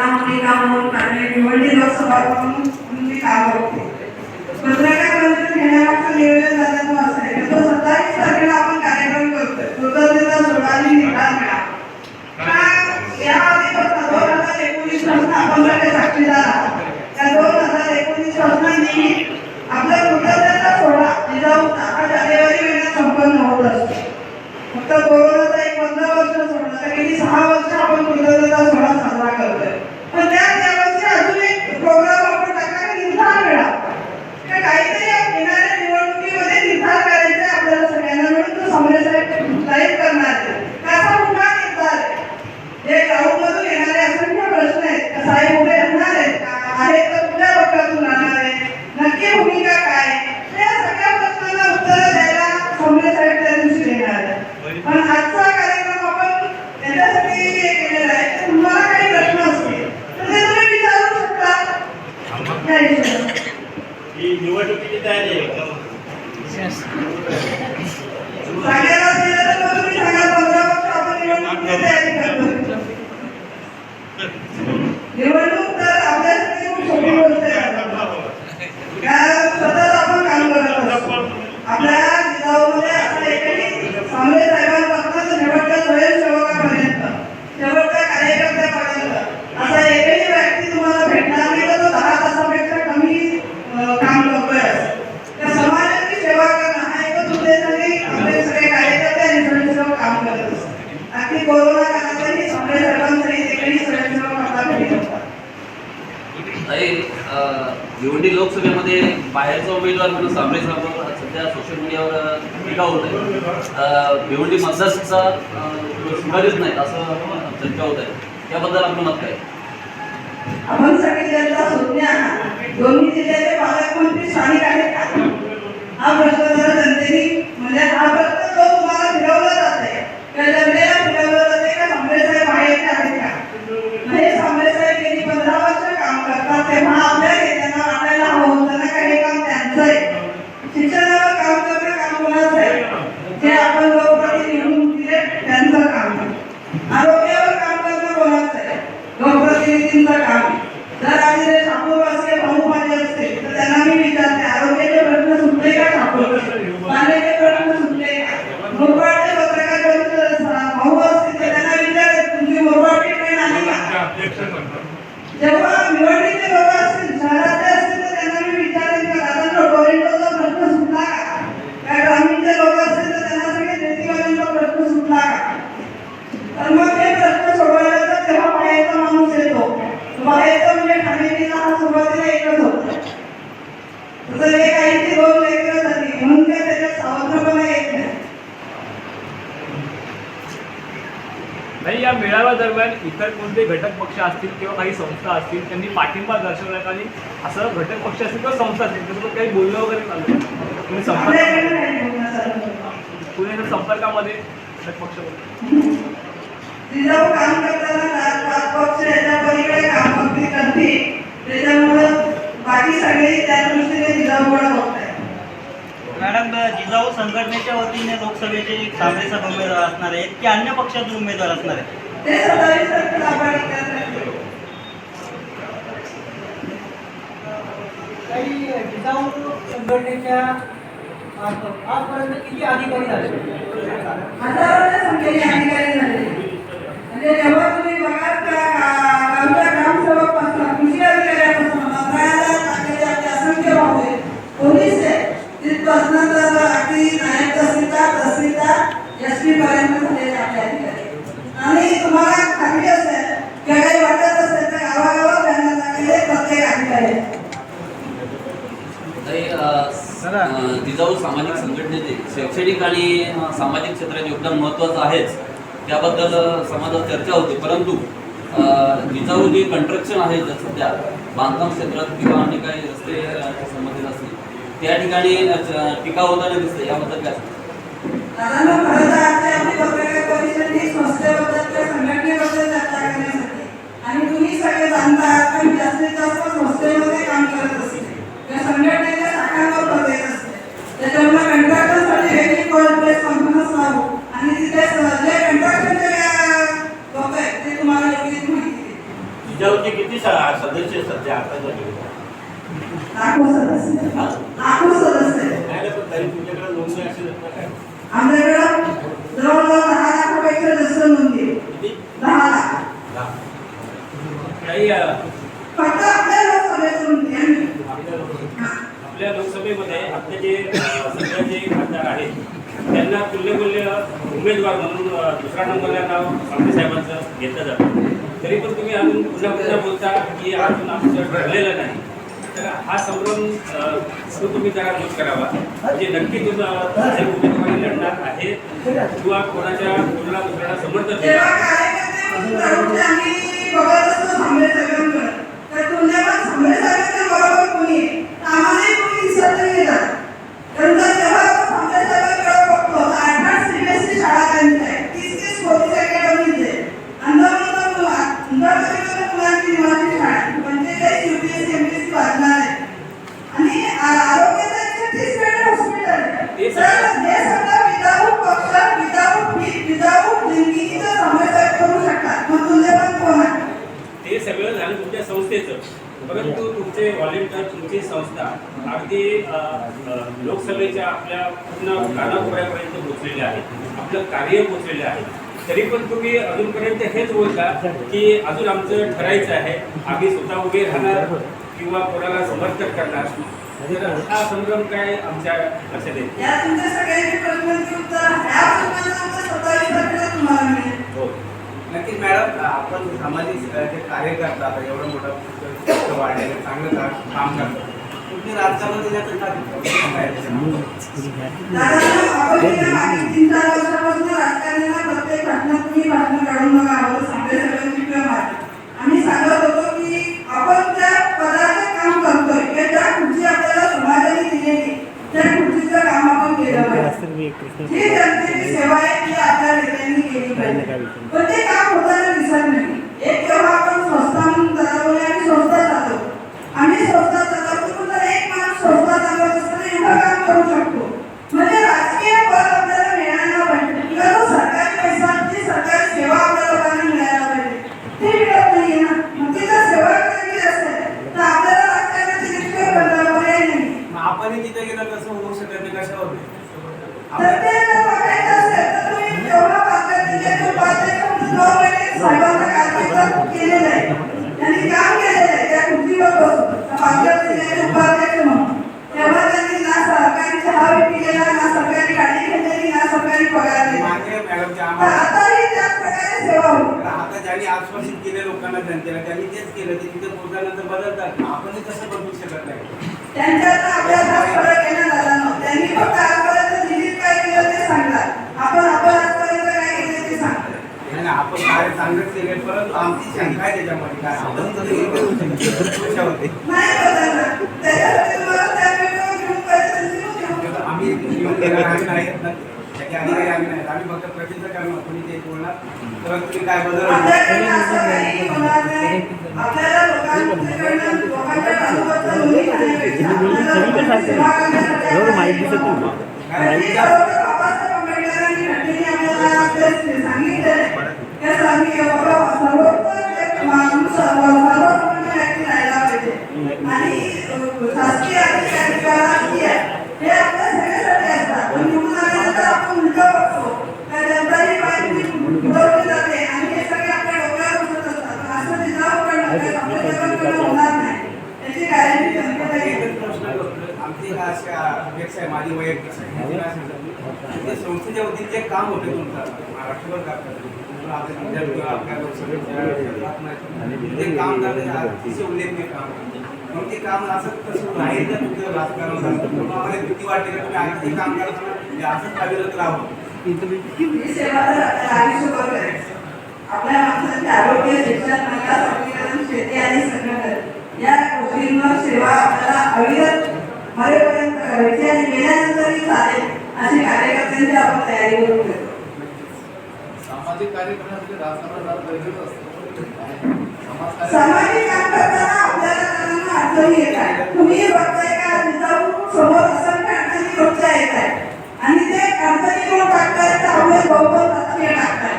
नागरिक आहोत आणि निवडले लोकसभा म्हणून आहोत पत्रकारबद्दल घेण्यामागचं नियोजन झाला तो असं आपण कार्यक्रम करतोय. कृतज्ञता सोडा आणि निकाल मिळा एकोणीस आपण critério बाहेरचा उमेदवार म्हणून सामने साहेब सध्या सोशल मीडियावर टीका होत आहे. भिवंडी मतदारसंघचा सुधारित नाही असं चर्चा होत आहे. त्याबद्दल आपलं मत काय? आपण सगळे जनता सुज्ञा दोन्ही जिल्ह्याचे पालकमंत्री स्थानिक आहेत. का हा प्रश्न जर जनतेने म्हणजे हा प्रश्न जो तुम्हाला फिरवला जात आहे या मेळाव्यादरम्यान इतर कोणते घटक पक्ष असतील किंवा काही संस्था असतील त्यांनी पाठिंबा दर्शवण्यात आणि असं घटक पक्ष असतील किंवा संस्था असतील त्याच्याबरोबर काही बोलणं वगैरे चालू तुम्ही संपर्क कुणी संपर्कामध्ये घटक पक्ष त्याच्यामुळे बाकी सगळे त्या दृष्टीने राऊत संघटनेच्या वतीने लोकसभेचे एक काँग्रेसचा उमेदवार असणार आहेत की अन्य पक्षातून उमेदवार असणार आहेत? संघटनेच्या आजपर्यंत किती अधिकारी झाले? जाऊन सामाजिक संघटनेचे शैक्षणिक आणि सामाजिक क्षेत्रात योगदान महत्त्वाचं आहेच. त्याबद्दल समाजात चर्चा होते. परंतु जिजाऊ जे कंट्रक्शन आहे जर सध्या बांधकाम क्षेत्रात किंवा आणि काही रस्ते संबंधित असतील त्या ठिकाणी टीका होताना दिसते. याबद्दल काय? आणि तुम्ही सगळे जाणता जास्तीत जास्त संस्थेमध्ये काम करत असते. या संघटनेच्या त्याच्यामुळे कंट्रॅक्टरसाठी रेल्वे आणि तिथे जे ते तुम्हाला किती सदस्य सध्या? आता लाखो सदस्य. लाखो सदस्य. तुझ्याकडे आमच्याकडं जवळजवळ दहा लाखापेक्षा जास्त नोंदी दहा आपल्या लोकसभेमध्ये आपले जे सध्या जे खासदार आहेत त्यांना तुल्यमूल्य उमेदवार म्हणून दुसऱ्या दुसरा नंबरला नाव सामने साहेबांचं घेतलं जातं. तरी पण तुम्ही अजून पुन्हा पुन्हा बोलता की अजून आमचं ठरलेलं नाही तर हा संभ्रम तो तुम्ही जरा दूर करावा? म्हणजे नक्की तुझं जे उमेदवारी लढणार आहे किंवा कोणाच्या कोणाला दुसऱ्याला समर्थन ते सगळं झालं तुमच्या संस्थेचं. परंतु तुमचे व्हॉलेंटियर तुमची संस्था अगदी लोकसभेच्या आपल्या पूर्ण कानाकोपऱ्यापर्यंत पोहोचलेले आहे आपलं कार्य पोहोचलेलं आहे. तरी पण तुम्ही अजूनपर्यंत हेच बोलता की अजून आमचं ठरायचं आहे आम्ही स्वतः उभे राहणार किंवा कोणाला समर्थन करणार. हा संभ्रम काय आमच्या लक्षात येईल नक्कीच मॅडम आपण सामाजिक जे कार्य करता आता एवढं मोठं पुस्तक वाढलेलं चांगलं काम करता तुम्ही प्रत्येक भाषणात तुम्ही भाषण काढून बघा आम्हाला सांगले सगळ्यांची किंवा माझी आम्ही सांगत होतो की आपण त्या पदाचं काम करतोय किंवा ज्या खुर्ची आपल्याला समाजाने दिलेली त्या खुर्चीचं काम आपण केलं पाहिजे जी जनतेची सेवा आहे ती आपल्या नेत्यांनी केली पाहिजे. लोकांना जनतेला त्यांनी तेच केलं ते तिथे पोहोचल्यानंतर बदलतात आपणही कसं बदलू शकत नाही आपल्याला फरक ना त्यांनी फक्त आजपर्यंत दिल्लीत काय केलं ते सांगतात आपण आपण आजपर्यंत काय केलं ते सांगतात नाही आपण कार्य चांगलंच केले परंतु आमची शंका आहे त्याच्यामध्ये काय आपण तरी हे करू शकत नाही. कशावरती? नाही बदलणार त्याच्यासाठी तुम्हाला त्या वेळेवर घेऊन पाहिजे तर घेऊन घेऊ. आम्ही येऊन गेला आम्ही नाही येत ना. अधिकारी आम्ही नाही. आम्ही फक्त प्रसिद्ध करणार कोणी ते बोलणार तर तुम्ही काय बदल आपल्याकडनं असं काही होणार नाही. आपल्याला लोकांकडनं लोकांच्या तालुक्यात नोंदणी करण्यापेक्षा आपल्याला सेवा करण्यासाठी कारण की डॉक्टर बाबासाहेब आंबेडकरांनी घटनेने आपल्याला ते सांगितलेलं आहे. की सर्व- बाबा सर्वोत्तम एक माणूस सर्व- सर्वसामान्य व्यक्ती राहायला पाहिजे. आणि अ, शासकीय अधिकारी किंवा राजकीय हे आपल्या सगळ्यासाठी असतात. पण निवडून आल्यानंतर आपण उलटं बघतो. का जनताही बाहेर उडवली जाते आणि हे सगळे आपल्या डोक्यावर बसत असतात. पण असं जिजाऊकडनं किंवा संभाजीरावांकडनं होणार नाही. याची गॅरंटी जनतेला येते. एकच प्रश्न करतोय आमची हा अशा अपेक्षा आहे माझी वैयक्तिक आहे. माझी काय सांगतो, ते संस्थेच्या वतीने जे काम होते तुमचं महाराष्ट्रभर नाही. ते काम झालं हे अतिशय उल्लेखनीय काम. मग ते काम असं कसं राहील तर तुमचं राजकारण झालं मग आम्हाला भीती वाटते का तुम्ही ते काम करताना म्हणजे असंच कार्यरत राहावं सेवा तर आपल्याला आयुष्यभर करायची. आपल्या माणसाचे आरोग्य शिक्षण महिला शेती आणि संघटन या गोष्टींवर सेवा आपल्याला अविरत मरेपर्यंत करायची आणि गेल्यानंतरही असे कार्यकर्त्यांची आपण तयारी करून घेतो सामाजिक कार्यक्रम सामाजिक कार्यकर्त्यांना आपल्याला अडचणी येत आहे तुम्ही बघताय का? जाऊन समोर असंख्य अडचणी रोजच्या येत आहे आणि ते अडचणी कोण टाकताय तर आपले बहुबल राजकीय टाकताय.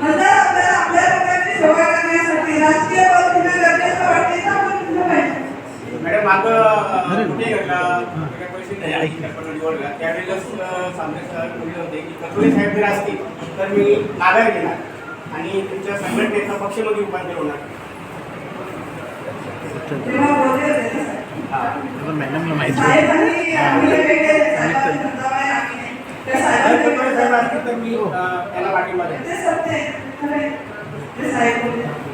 नंतर आपल्याला आपल्या लोकांची सेवा करण्यासाठी राजकीय तुम्ही गरजेचं वाटते तर आपण पाहिजे मॅडम आता कुठे घडला आपण निवडला त्यावेळेलाच सामने साहेब बोलले होते की कटोळे साहेब जर असतील तर मी माघार घेणार आणि तुमच्या संघटनेचा पक्षमध्ये रूपांतर होणार तेव्हा बोलले. होते ना साहेब. असतील तर मी त्याला पाठिंबा